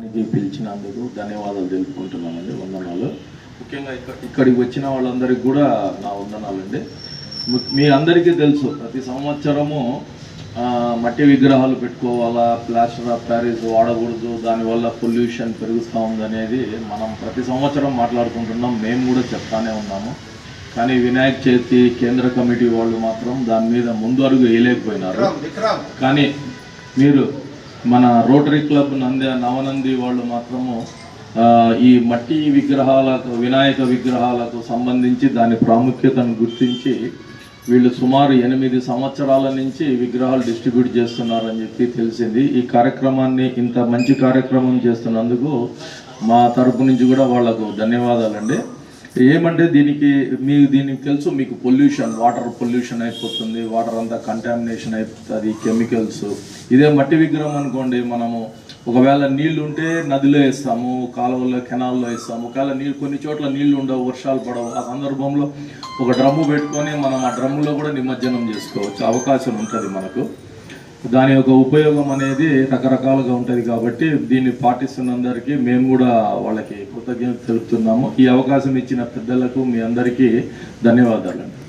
పిలిచినందుకు ధన్యవాదాలు తెలుపుకుంటున్నానండి వందనాలు. ముఖ్యంగా ఇక్కడ ఇక్కడికి వచ్చిన వాళ్ళందరికీ కూడా నా వందనాలండి. ము- మీ అందరికీ తెలుసు ప్రతి సంవత్సరము మట్టి విగ్రహాలు పెట్టుకోవాలా ప్లాస్టర్ ఆఫ్ ప్యారిస్ వాడకూడదు దానివల్ల పొల్యూషన్ పెరుగుతూ ఉందనేది మనం ప్రతి సంవత్సరం మాట్లాడుకుంటున్నాం మేము కూడా చెప్తానే ఉన్నాము. కానీ వినాయక చవితి కేంద్ర కమిటీ వాళ్ళు మాత్రం దాని మీద ముందు అడుగు వేయలేకపోయినారు. కానీ మీరు మన రోటరీ క్లబ్ నంది నవనంది వాళ్ళు మాత్రము ఈ మట్టి విగ్రహాలకు వినాయక విగ్రహాలకు సంబంధించి దాని ప్రాముఖ్యతను గుర్తించి వీళ్ళు సుమారు ఎనిమిది సంవత్సరాల నుంచి విగ్రహాలు డిస్ట్రిబ్యూట్ చేస్తున్నారని చెప్పి తెలిసింది. ఈ కార్యక్రమాన్ని ఇంత మంచి కార్యక్రమం చేస్తున్నందుకు మా తరపు నుంచి కూడా వాళ్ళకు ధన్యవాదాలండి. ఏమంటే దీనికి మీ దీనికి తెలుసు మీకు పొల్యూషన్ వాటర్ పొల్యూషన్ అయిపోతుంది వాటర్ అంతా కంటామినేషన్ అయిపోతుంది కెమికల్స్ ఇదే మట్టి విగ్రహం అనుకోండి మనము ఒకవేళ నీళ్ళు ఉంటే నదిలో వేస్తాము కాలువల్లో కెనాల్లో వేస్తాము. ఒకవేళ నీళ్ళు కొన్ని చోట్ల నీళ్ళు ఉండవు వర్షాలు పడవు. ఆ సందర్భంలో ఒక డ్రమ్ము పెట్టుకొని మనం ఆ డ్రమ్ములో కూడా నిమజ్జనం చేసుకోవచ్చు. అవకాశం ఉంటుంది మనకు. దాని యొక్క ఉపయోగం అనేది రకరకాలుగా ఉంటుంది కాబట్టి దీన్ని పాటిస్తున్నందరికీ మేము కూడా వాళ్ళకి కృతజ్ఞత తెలుపుతున్నాము. ఈ అవకాశం ఇచ్చిన పెద్దలకు మీ అందరికీ ధన్యవాదాలండి.